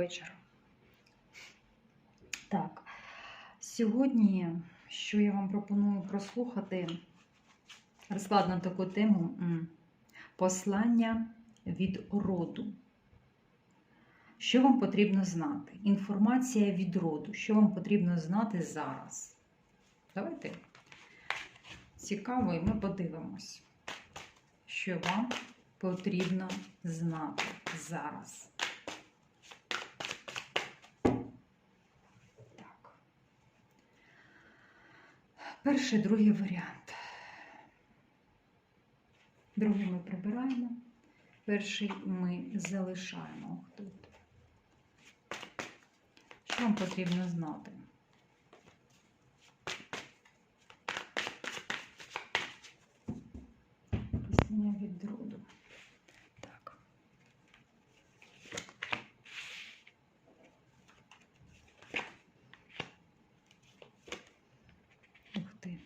вечора. Так, сьогодні, що я вам пропоную прослухати, розклад на таку тему послання від роду. Що вам потрібно знати? Інформація від роду. Що вам потрібно знати зараз? Давайте цікаво, і ми подивимось, що вам потрібно знати зараз. Перший, другий варіант. Другий ми прибираємо, перший ми залишаємо тут. Що вам потрібно знати? Пісня від роду. Так. Ух ти.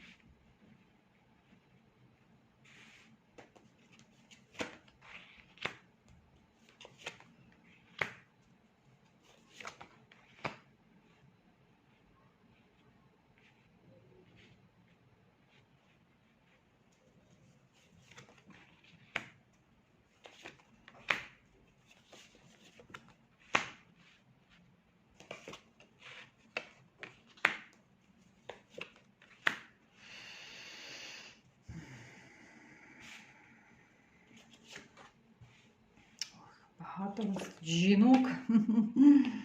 Багато жінок.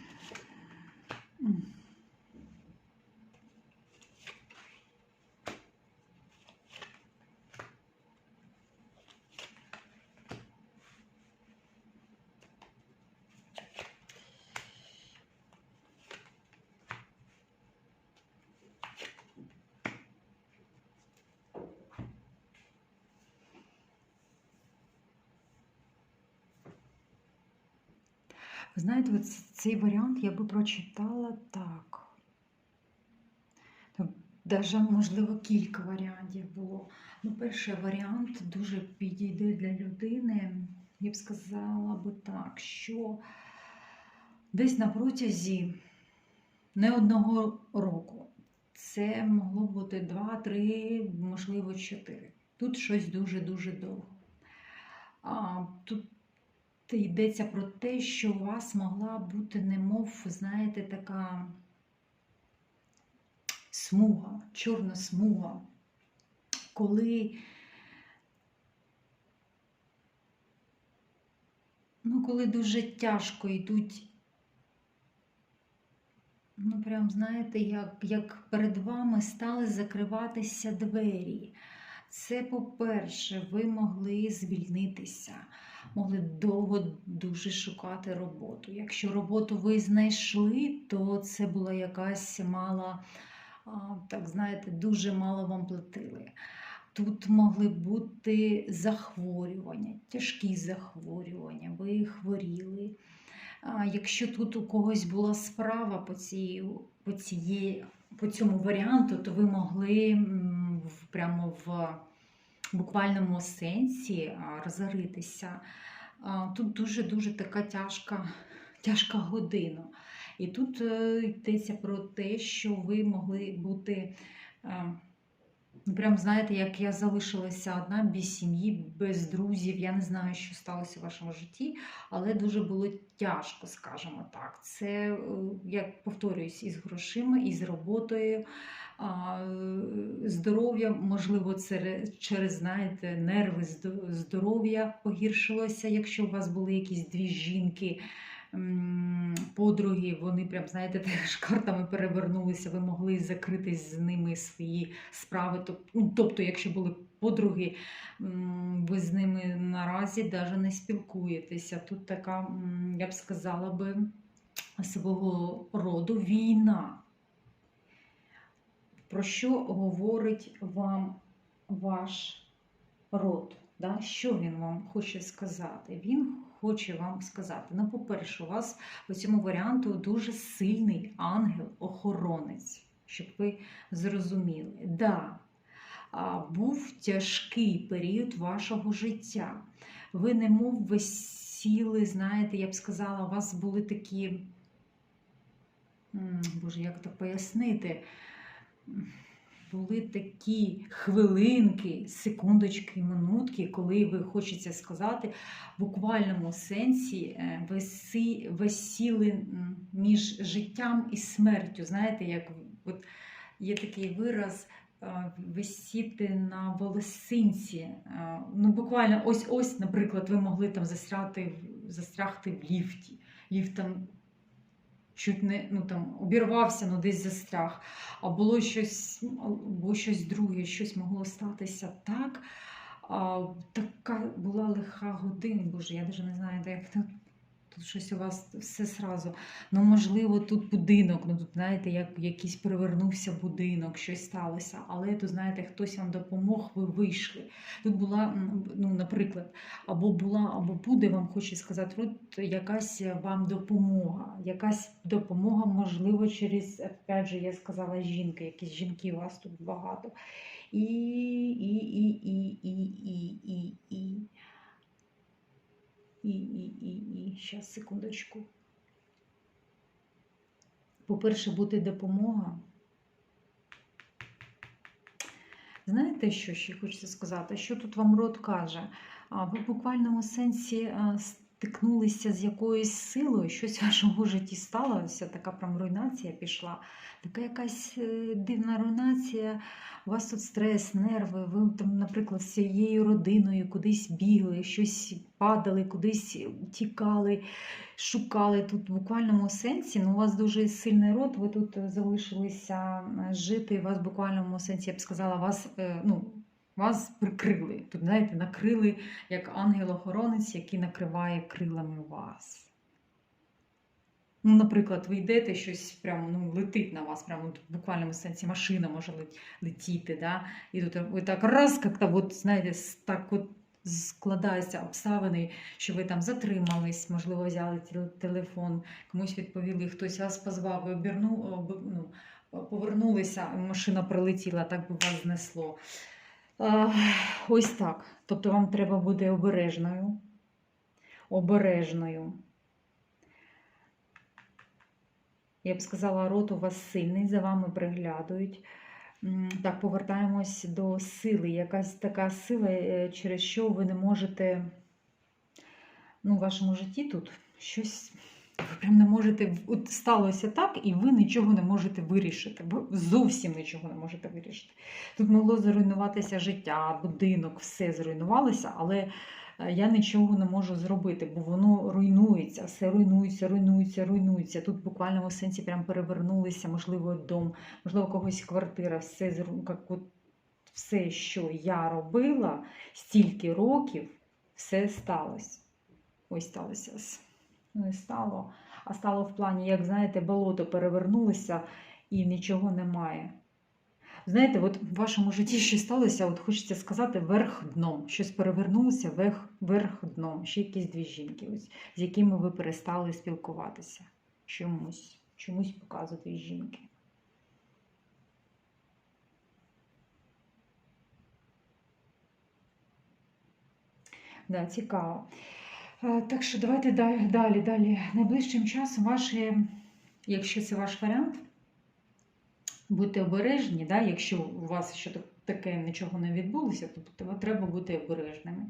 знаєте, цей варіант я би прочитала так. Навіть, можливо, кілька варіантів було. Ну, перший варіант дуже підійде для людини. Я б сказала би так, що десь на протязі не одного року. Це могло бути два, три, можливо, чотири. Тут щось дуже-дуже довго. А, Тут йдеться про те, що у вас могла бути, немов, знаєте, така смуга, чорна смуга, коли, ну, коли дуже тяжко йдуть, ну, прям, знаєте, як, як перед вами стали закриватися двері. Це, по-перше, ви могли звільнитися, могли довго дуже шукати роботу. Якщо роботу ви знайшли, то це була якась мала, так знаєте, дуже мало вам платили. Тут могли бути захворювання, тяжкі захворювання, ви хворіли. Якщо тут у когось була справа по, цій, по, цієї, по цьому варіанту, то ви могли прямо в буквальному сенсі розоритися. Тут дуже-дуже така тяжка, тяжка година. І тут е, йдеться про те, що ви могли бути, ну, прям знаєте, як я залишилася одна без сім'ї, без друзів. Я не знаю, що сталося в вашому житті, але дуже було тяжко, скажімо так. Це, е, як повторююсь, із грошима, і з роботою здоров'я, можливо, через, знаєте, нерви здоров'я погіршилося. Якщо у вас були якісь дві жінки, подруги, вони прям, знаєте, теж картами перевернулися, ви могли закрити з ними свої справи. Ну, тобто, якщо були подруги, ви з ними наразі навіть не спілкуєтеся. Тут така, я б сказала би, свого роду війна. Про що говорить вам ваш род? Да? Що він вам хоче сказати? Він хоче вам сказати. Ну, по-перше, у вас у цьому варіанту дуже сильний ангел-охоронець, щоб ви зрозуміли. Да, був тяжкий період вашого життя. Ви немов висіли, знаєте, я б сказала, у вас були такі Боже, як так пояснити? Були такі хвилинки, секундочки, минутки, коли ви хочеться сказати, в буквальному сенсі е, ви, сі, ви сіли м, між життям і смертю. Знаєте, як от є такий вираз е, висіти на волосинці. Е, Ну, буквально ось ось, наприклад, ви могли там застряти, застрягти в ліфті. Ліфт там чуть не ну, там, обірвався, ну десь застряг. А було щось, ну, або щось друге, щось могло статися так. А, така була лиха година, боже, я навіть не знаю, де як тут. Тут щось у вас все сразу. Ну, можливо, тут будинок, ну тут, знаєте, як якийсь перевернувся будинок, щось сталося. Але тут, знаєте, хтось вам допомог, ви вийшли. Тут була, ну, наприклад, або була, або буде, вам хочу сказати, от якась вам допомога. Якась допомога, можливо, через, опять же, я сказала, жінки, якісь жінки у вас тут багато. І, і, і, і, і, і, і, і. І, і, і, і. Щас, секундочку. По-перше, буде допомога. Знаєте, що ще хочеться сказати? Що тут вам рот каже? В буквальному сенсі стикнулися з якоюсь силою, щось в вашому житті сталося, така прям руйнація пішла. Така якась е, дивна руйнація. У вас тут стрес, нерви, ви там, наприклад, з цією родиною кудись бігли, щось падали, кудись тікали, шукали тут в буквальному сенсі. Ну, у вас дуже сильний рот, ви тут залишилися е, жити. Вас в буквальному сенсі, я б сказала, вас, е, ну, вас прикрили. Тут, знаєте, накрили як ангел-охоронець, який накриває крилами вас. Ну, наприклад, ви йдете, щось прямо ну, летить на вас, прямо в буквальному сенсі машина може летіти, да? і тут ви так раз, как-то, от, знаєте, так от складаються обставини, що ви там затримались, можливо, взяли телефон, комусь відповіли, хтось вас позвав, ви оберну, об- ну, повернулися, машина прилетіла, так би вас знесло. Ось так. Тобто вам треба бути обережною. Обережною. Я б сказала, рот у вас сильний, за вами приглядують. Так, повертаємось до сили. Якась така сила, е, через що ви не можете ну, в вашому житті тут щось. Ви прям не можете. От сталося так, і ви нічого не можете вирішити. Ви зовсім нічого не можете вирішити. Тут могло зруйнуватися життя, будинок, все зруйнувалося, але е, я нічого не можу зробити, бо воно руйнується, все руйнується, руйнується, руйнується. Тут в буквальному сенсі прям перевернулися, можливо, дом, можливо, когось квартира, все зру- як от все, що я робила стільки років, все сталося. Ось сталося. Не стало, а стало в плані, як знаєте, болото перевернулося і нічого немає. Знаєте, от в вашому житті щось сталося, от хочеться сказати, верх дном. Щось перевернулося верх, верх дном. Ще якісь дві жінки, ось, з якими ви перестали спілкуватися. Чомусь. Чомусь показують дві жінки. Да, цікаво. Так що давайте далі, далі, далі. Найближчим часом ваші, якщо це ваш варіант, будьте обережні, да? якщо у вас ще таке нічого не відбулося, то треба бути обережними.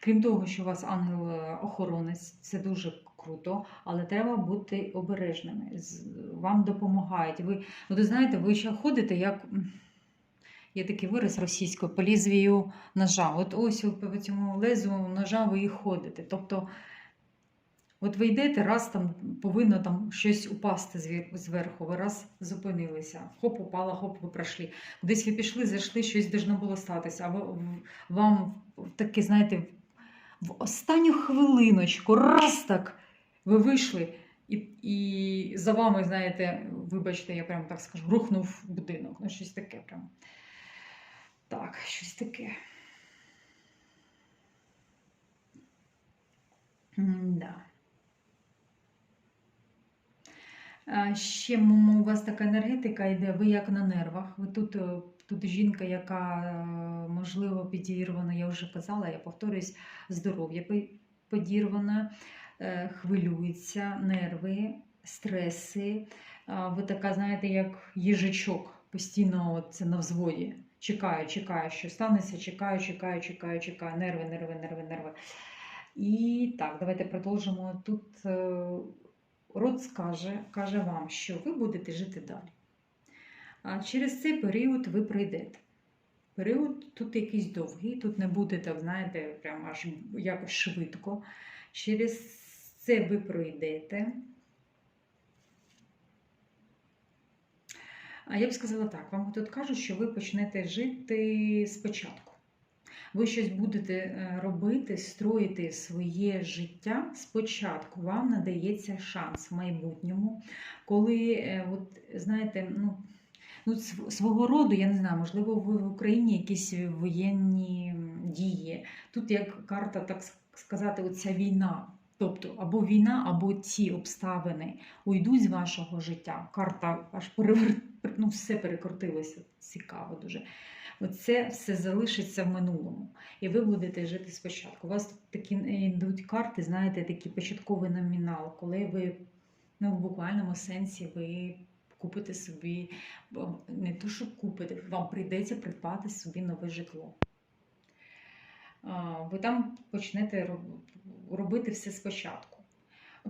Крім того, що у вас ангел-охоронець, це дуже круто, але треба бути обережними. Вам допомагають. Ви, ну, ви знаєте, ви ще ходите як. Є такий вираз російською по лізвію ножа. От ось по цьому лезу ножа ви і ходите. Тобто, от ви йдете, раз там повинно там щось упасти зверху, ви раз зупинилися, хоп, упало, хоп, ви пройшли. Кудись ви пішли, зайшли, щось должно було статися. А вам таке, знаєте, в останню хвилиночку, раз так, ви вийшли. І, і за вами, знаєте, вибачте, я прям так скажу, рухнув будинок. Ну, щось таке прям. Так, щось таке. Да. Ще м, у вас така енергетика йде, ви як на нервах. Ви тут, е, тут жінка, яка, е, можливо, підірвана, я вже казала, я повторюсь, здоров'я подірване, е, хвилюється, нерви, стреси. Ви така, знаєте, як їжачок, постійно це на взводі. Чекаю, чекаю, що станеться, чекаю, чекаю, чекаю, чекаю. Нерви, нерви, нерви, нерви. І так, давайте продовжимо. Тут е, род скаже, каже вам, що ви будете жити далі. А через цей період ви прийдете. Період тут якийсь довгий, тут не буде, так, знаєте, прямо аж якось швидко. Через це ви пройдете. А я б сказала так: вам тут кажуть, що ви почнете жити спочатку. Ви щось будете е, робити, строїти своє життя спочатку. Вам надається шанс в майбутньому, коли, е, от, знаєте, ну, ну, свого роду, я не знаю, можливо, ви в Україні якісь воєнні дії. Тут як карта, так сказати, оця війна. Тобто або війна, або ці обставини уйдуть з вашого життя. Карта аж перевер... ну, все перекрутилося. Цікаво дуже. Оце все залишиться в минулому. І ви будете жити спочатку. У вас такі йдуть карти, знаєте, такий початковий номінал, коли ви ну, в буквальному сенсі ви купите собі, не то, що купите, вам прийдеться придбати собі нове житло. Ви там почнете робити все спочатку.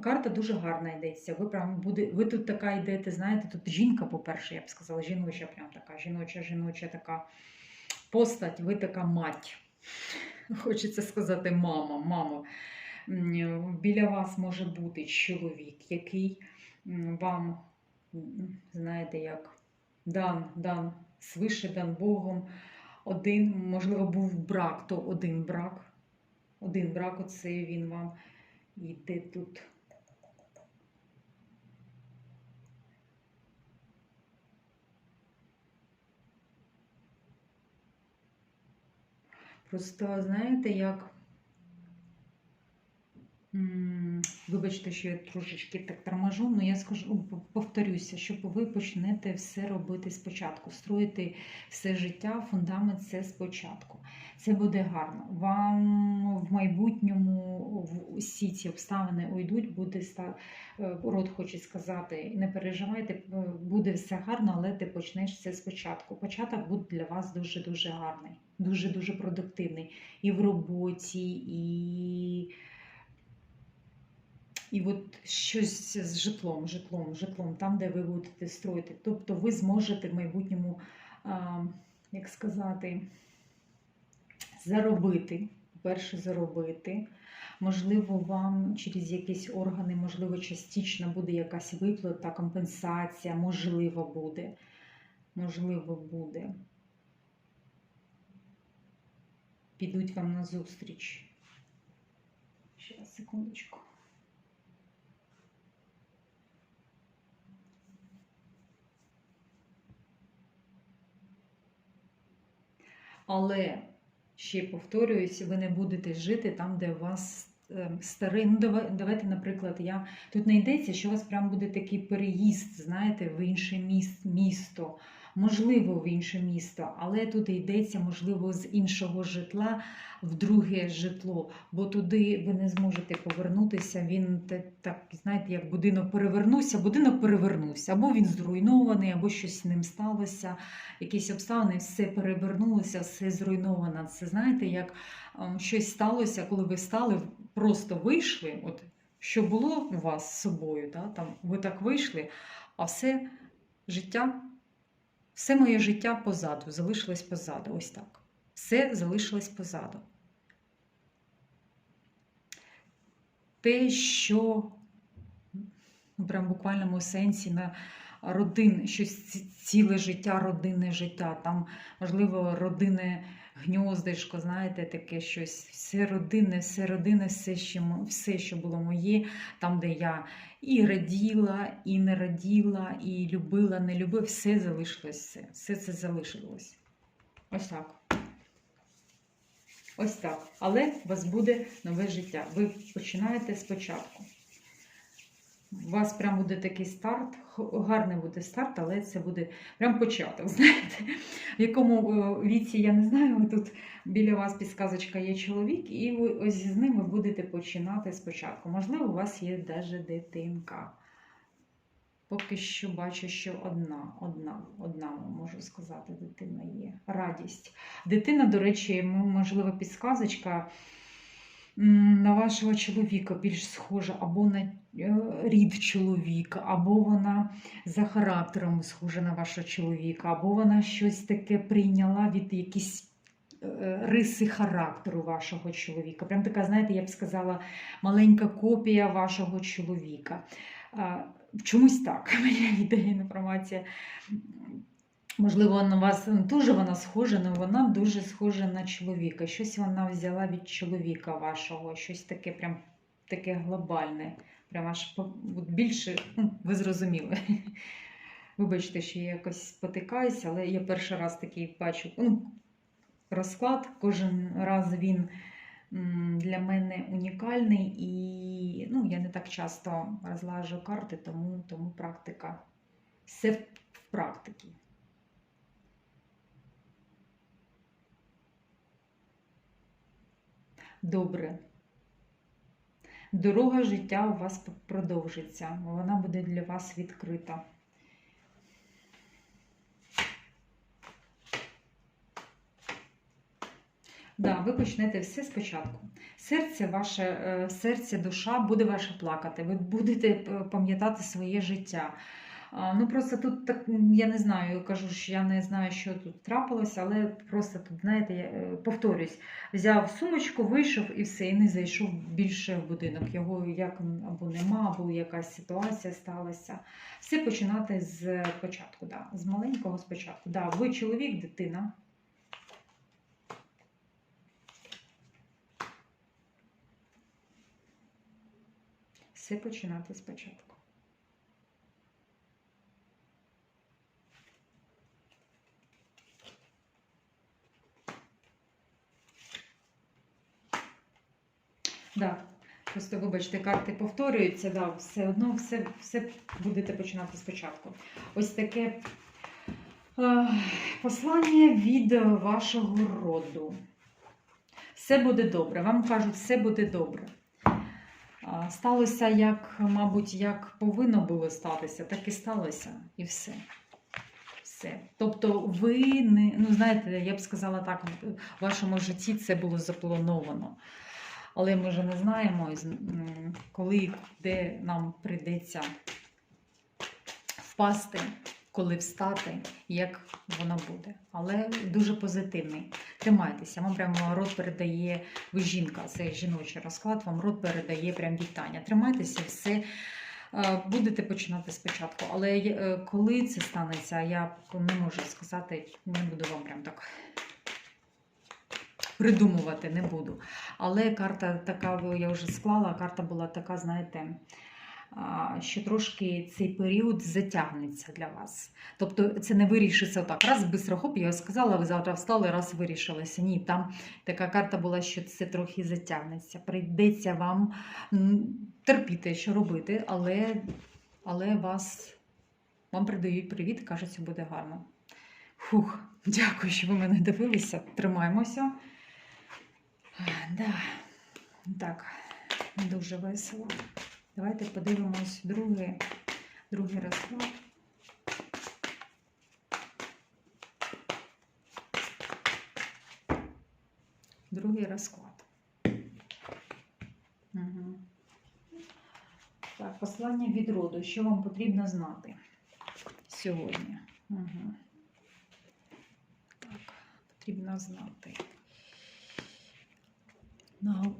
Карта дуже гарна йдеться. Ви прям буде, ви тут така йдете, знаєте, тут жінка, по-перше, я б сказала, жіноча, прям така, жіноча, жіноча така постать, ви така мать. Хочеться сказати, мама, мамо. Біля вас може бути чоловік, який вам, знаєте, як дан, дан, свише дан Богом. Один, можливо, був брак, то один брак. Один брак, оце він вам йде тут. Просто знаєте, як. Вибачте, що я трошечки так торможу, але я скажу, повторюся, що ви почнете все робити спочатку, строїти все життя, фундамент це спочатку. Це буде гарно. Вам в майбутньому в усі ці обставини уйдуть, буде е, рот хоче сказати, не переживайте, е, буде все гарно, але ти почнеш це спочатку. Початок буде для вас дуже-дуже гарний, дуже-дуже продуктивний і в роботі, і. І от щось з житлом, житлом, житлом, там, де ви будете строїти. Тобто ви зможете в майбутньому, а, як сказати, заробити. Перше заробити. Можливо, вам через якісь органи, можливо, частично буде якась виплата, компенсація, можливо, буде. Можливо, буде. Підуть вам на зустріч. Ще секундочку. Але ще повторююсь, ви не будете жити там, де у вас е, старий. Ну, давайте, наприклад, я тут не йдеться, що у вас прям буде такий переїзд, знаєте, в інше місто. Можливо, в інше місто, але тут йдеться, можливо, з іншого житла в друге житло, бо туди ви не зможете повернутися. Він так, знаєте, як будинок перевернувся, будинок перевернувся, або він зруйнований, або щось з ним сталося якісь обставини, все перевернулося, все зруйновано. Це знаєте, як ем, щось сталося, коли ви встали, просто вийшли. От що було у вас з собою, да, там ви так вийшли, а все життя, все моє життя позаду, залишилось позаду. Ось так. Все залишилось позаду. Те, що ну, прям в буквальному сенсі на родин, щось ціле життя, родинне життя. Там, можливо, родинне гньоздишко, знаєте, таке щось. Все родинне, все родинне, все, що, все, що було моє, там, де я і раділа, і не раділа, і любила, не любила, все залишилось, все, все це залишилось. Ось так. Ось так. Але у вас буде нове життя. Ви починаєте спочатку. У вас прям буде такий старт, гарний буде старт, але це буде прям початок. Знаєте, в якому е, віці я не знаю. Тут біля вас підсказочка є чоловік, і ви ось з ним ви будете починати спочатку. Можливо, у вас є навіть дитинка. Поки що бачу, що одна, одна, одна, можу сказати, дитина є. Радість. Дитина, до речі, можливо, підсказочка на вашого чоловіка більш схожа або на е, рід чоловіка, або вона за характером схожа на вашого чоловіка, або вона щось таке прийняла від якісь е, риси характеру вашого чоловіка. Прям така, знаєте, я б сказала, маленька копія вашого чоловіка. Чомусь так мені йде інформація. Можливо, на вас дуже вона схожа, але вона дуже схожа на чоловіка. Щось вона взяла від чоловіка вашого, щось таке прям таке глобальне. Прям аж більше, ну, ви зрозуміли. Вибачте, що я якось спотикаюся, але я перший раз такий бачу ну, розклад. Кожен раз він для мене унікальний і ну, я не так часто розлажу карти, тому, тому практика. Все в практиці. Добре. Дорога життя у вас продовжиться. Вона буде для вас відкрита. Да, ви почнете все спочатку. Серце ваше, е, серце, душа буде ваше плакати. Ви будете е, пам'ятати своє життя. Ну просто тут так я не знаю, кажу, що я не знаю, що тут трапилося, але просто тут, знаєте, я е, повторюсь, взяв сумочку, вийшов і все, і не зайшов більше в будинок. Його як або нема, або якась ситуація сталася. Все починати з початку, да, з маленького спочатку. Да, ви чоловік, дитина. Все починати спочатку. Да. Просто, вибачте, карти повторюються, да, все одно все, все будете починати спочатку. Ось таке е, послання від вашого роду. Все буде добре. Вам кажуть, все буде добре. Сталося, як, мабуть, як повинно було статися, так і сталося, і все. Все. Тобто, ви не, ну знаєте, я б сказала так, в вашому житті це було заплановано. Але ми вже не знаємо, коли де нам прийдеться впасти, коли встати, як воно буде. Але дуже позитивний. Тримайтеся, вам прямо рот передає, ви жінка, це жіночий розклад, вам рот передає прям вітання. Тримайтеся, все. е, Будете починати спочатку, але е, коли це станеться, я не можу сказати, не буду вам прям так придумувати, не буду. Але карта така, я вже склала, карта була така, знаєте, що трошки цей період затягнеться для вас. Тобто це не вирішиться так. Раз бистро хоп, я сказала, ви завтра встали, раз вирішилося. Ні, там така карта була, що це трохи затягнеться. Прийдеться вам терпіти, що робити, але, але вас, вам придають привіт, кажуть, все буде гарно. Фух, дякую, що ви мене дивилися. Тримаємося. Да. Так, дуже весело. Давайте подивимось другий, другий розклад. Другий розклад. Угу. Так, послання від роду. Що вам потрібно знати сьогодні? Угу. Так, потрібно знати.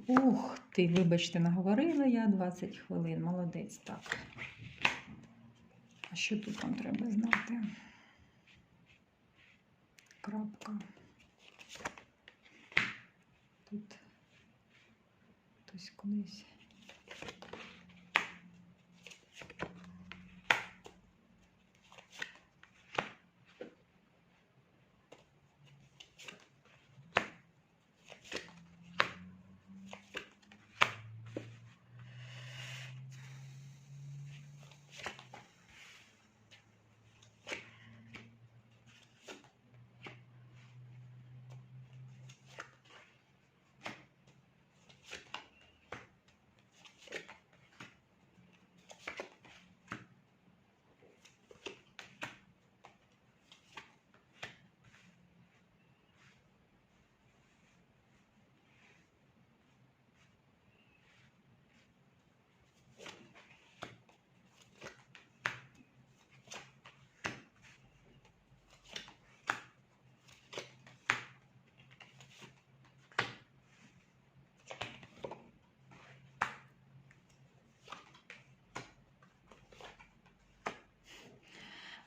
Ух ти, вибачте, наговорила я 20 хвилин. Молодець, так. А що тут вам треба знати? Крапка. Тут хтось кудись.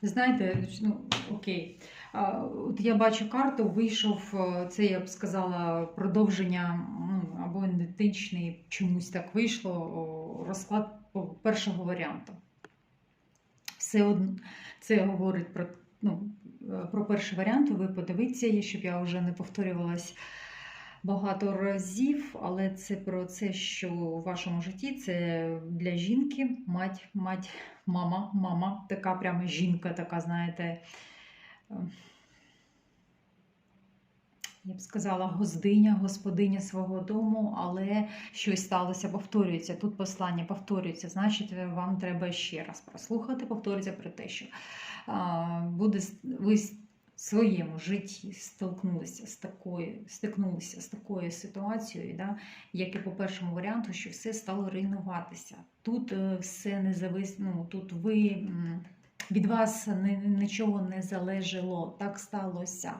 Знаєте, ну окей. От я бачу карту, вийшов, е, це я б сказала, продовження ну, або ідентичний, чомусь так вийшло розклад першого варіанту. Все одно це говорить про, ну, е, про перший варіант. Ви подивіться, щоб я вже не повторювалась багато разів, але це про це, що у вашому житті це для жінки, мать, мать, мама, мама, така прямо жінка, така, знаєте. е, Я б сказала, гостиня, господиня свого дому, але щось сталося, повторюється. Тут послання повторюється, значить, вам треба ще раз прослухати, повторюється про те, що буде ви своєму житті столкнулися з такою, стикнулися з такою ситуацією, да, як і по першому варіанту, що все стало руйнуватися. Тут е, все не завис... ну, тут ви від вас нічого не залежало. Так сталося.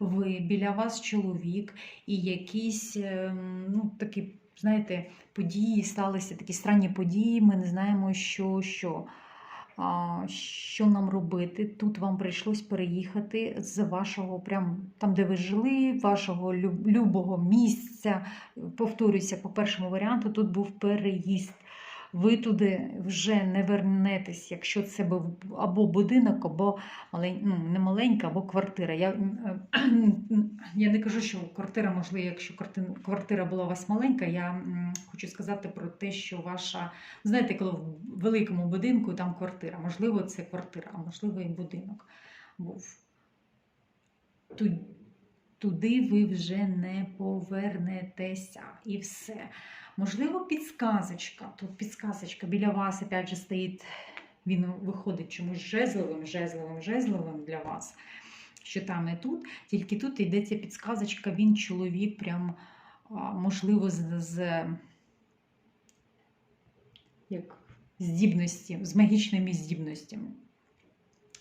Ви біля вас чоловік, і якісь ем, ну, такі, знаєте, події сталися, такі странні події. Ми не знаємо, що, що. Що нам робити? Тут вам прийшлось переїхати з вашого, прям там, де ви жили, вашого любого місця. Повторюся, по першому варіанту, тут був переїзд. Ви туди вже не вернетесь, якщо це або будинок, або малень... ну, не маленька, або квартира. Я, е, я не кажу, що квартира, можливо, якщо квартира була у вас маленька, я хочу сказати про те, що ваша Знаєте, коли в великому будинку там квартира, можливо, це квартира, а можливо, і будинок був. Туди ви вже не повернетеся і все. Можливо, підсказочка. Тут підсказочка біля вас, опять же, стоїть, він виходить чомусь жезловим, жезловим, жезловим для вас. Що там і тут, тільки тут йдеться підсказочка, він чоловік, прям, можливо, з, з як здібності, з магічними здібностями.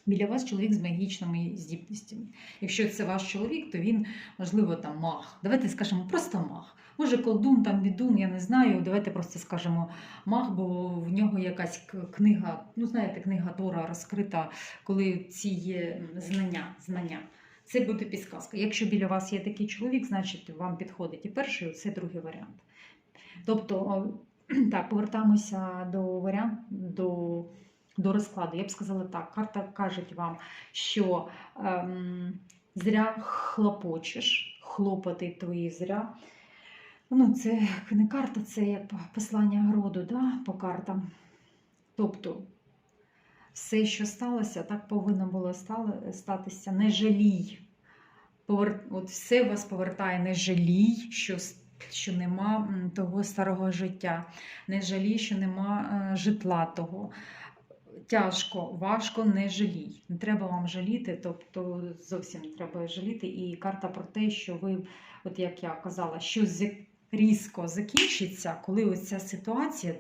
Біля вас чоловік з магічними здібностями. Якщо це ваш чоловік, то він, можливо, там маг. Давайте скажемо просто маг. Може, колдун, там відун, я не знаю. Давайте просто скажемо маг, бо в нього якась книга, ну знаєте, книга Тора розкрита, коли ці є знання. знання. Це буде підсказка. Якщо біля вас є такий чоловік, значить вам підходить і перший, і це другий варіант. Тобто, так, повертаємося до варіант, до, до розкладу. Я б сказала так, карта каже вам, що ем, зря хлопочеш, хлопоти твої зря. Ну, це не карта, це як послання роду да, по картам. Тобто, все, що сталося, так повинно було статися. Не жалій. Повер... От все вас повертає, не жалій, що, що нема того старого життя, не жалій, що нема е, житла того. Тяжко, важко, не жалій. Не треба вам жаліти, тобто зовсім не треба жаліти. І карта про те, що ви, от як я казала, щось зі- різко закінчиться, коли ось ця ситуація,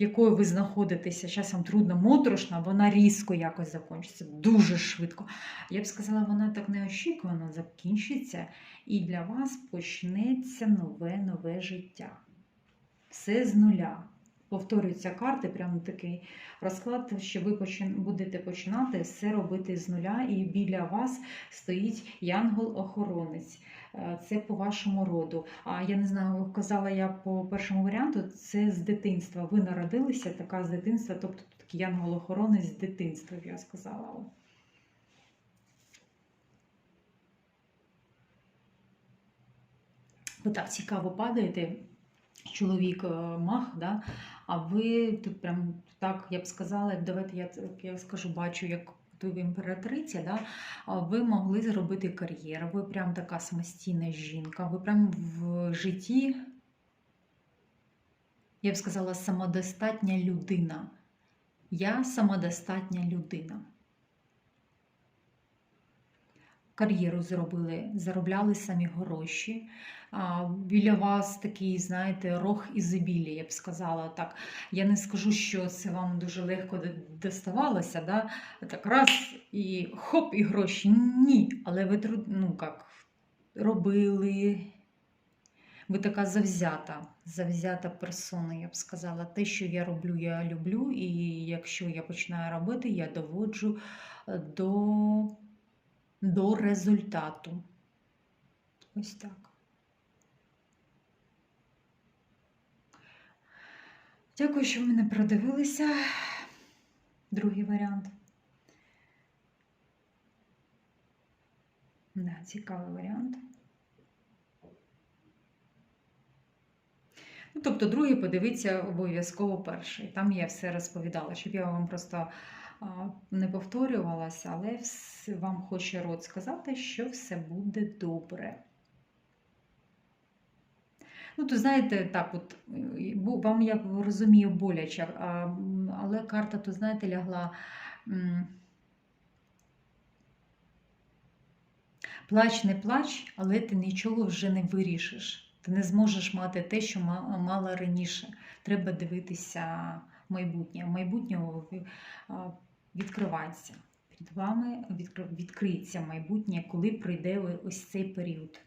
в якої ви знаходитеся, часом трудно, моторошна, вона різко якось закінчиться, дуже швидко. Я б сказала, вона так неочікувано закінчиться, і для вас почнеться нове нове життя. Все з нуля. Повторюються карти, прямо такий розклад, що ви будете починати все робити з нуля, і біля вас стоїть янгол-охоронець. Е, Це по вашому роду. А я не знаю, казала я по першому варіанту, це з дитинства. Ви народилися така з дитинства, тобто такий янгол-охоронець з дитинства, я сказала. Ви так цікаво падаєте, чоловік е, мах, да? А ви тут прям так, я б сказала, давайте я, я скажу, бачу, як ви імператриця, да? ви могли зробити кар'єру, ви прям така самостійна жінка, ви прям в житті, я б сказала, самодостатня людина. Я самодостатня людина. Кар'єру зробили, заробляли самі гроші. Біля вас такий, знаєте, рог ізобілля, я б сказала так. Я не скажу, що це вам дуже легко доставалося, да? так раз і хоп, і гроші. Ні, але ви ну, як, робили, Ви така завзята, завзята персона, я б сказала. Те, що я роблю, я люблю, і якщо я починаю робити, я доводжу е, до, до результату. Ось так. Дякую, що ви мене продивилися. Другий варіант. Да, цікавий варіант. Ну, тобто, другий подивіться обов'язково перший. Там я все розповідала, щоб я вам просто не повторювалася, але вам хоче рот сказати, що все буде добре. Ну, то знаєте, так, от вам я розумію боляче, але карта, то знаєте, лягла. Плач, не плач, але ти нічого вже не вирішиш. Ти не зможеш мати те, що мала раніше. Треба дивитися в майбутнє. Майбутнього відкривається. Перед вами відкри- відкриється майбутнє, коли прийде ось цей період.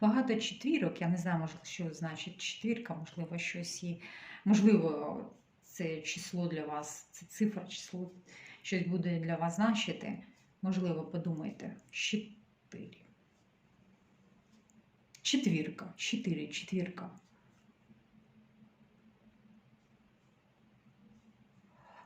Багато четвірок, я не знаю, може, що значить четвірка, можливо, щось і можливо, це число для вас, це цифра, число, щось буде для вас значити. Можливо, подумайте. Чотири. Четвірка. Чотири, четвірка.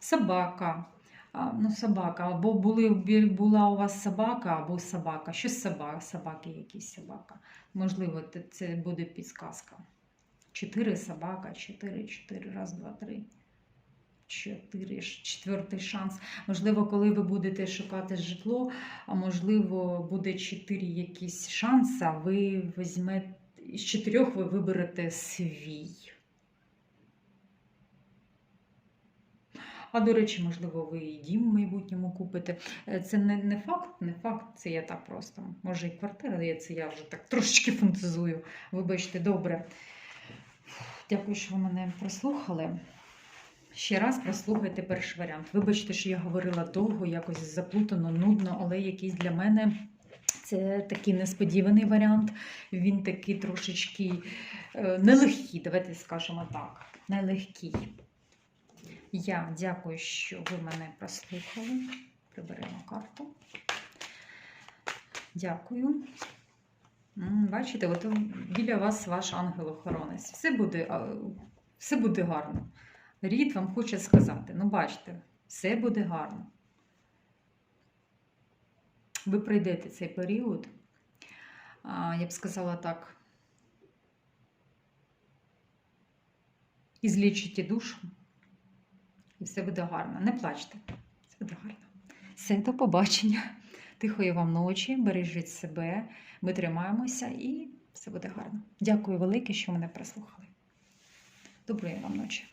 Собака. Ну, собака. Або були, була у вас собака, або собака. Що собака? Собаки якісь собака. Можливо, це буде підсказка. Чотири собака, чотири, чотири, раз, два, три. Чотири, четвертий шанс. Можливо, коли ви будете шукати житло, а можливо, буде чотири якісь шанси, ви візьмете з чотирьох ви виберете свій. А до речі, можливо, ви і дім в майбутньому купите. Е, Це не, не факт, не факт, це я так просто. Може, і квартира, це я вже так трошечки фантазую. Вибачте, добре. Дякую, що ви мене прослухали. Ще раз прослухайте перший варіант. Вибачте, що я говорила довго, якось заплутано, нудно, але якийсь для мене це такий несподіваний варіант. Він такий трошечки е, нелегкий, давайте скажемо так. Нелегкий. Я дякую, що ви мене прослухали. Приберемо карту. Дякую. Бачите, от біля вас ваш ангел-охоронець. Все буде, все буде гарно. Рід вам хоче сказати: ну, бачите, все буде гарно. Ви пройдете цей період, я б сказала так, і злічите душу, і все буде гарно. Не плачте, все буде гарно. Все, до побачення. Тихої вам ночі, бережіть себе, ми тримаємося і все буде гарно. Дякую велике, що мене прислухали. Доброї вам ночі.